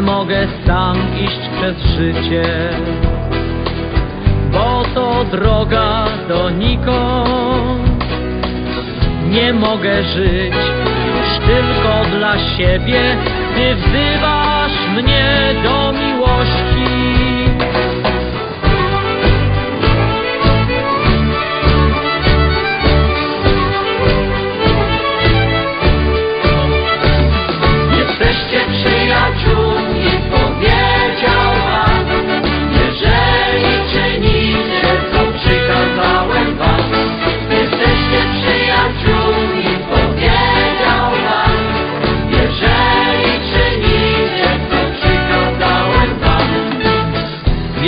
mogę sam iść przez życie, bo to droga donikąd. Nie mogę żyć już tylko dla siebie, Ty wzywasz mnie do miłości.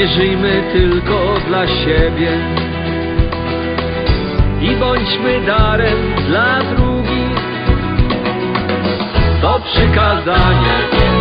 Żyjmy tylko dla siebie i bądźmy darem dla drugich. To przykazanie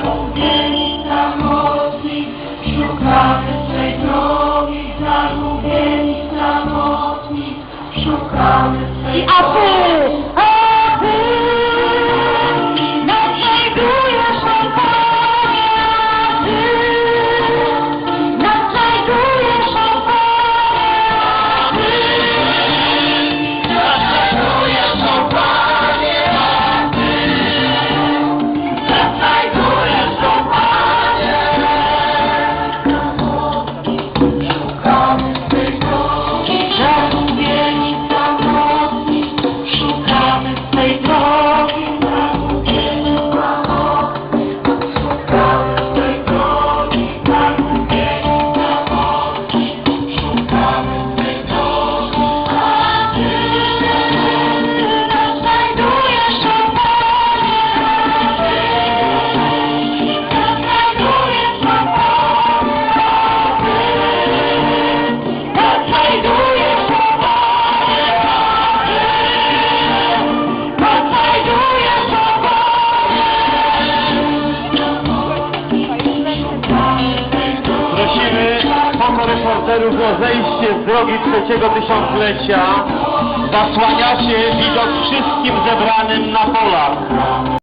zagubieni samotni, szukamy swej drogi, zagubieni samotni, szukamy swej. spacerów o zejście z drogi trzeciego tysiąclecia zasłaniacie widok wszystkim zebranym na polach.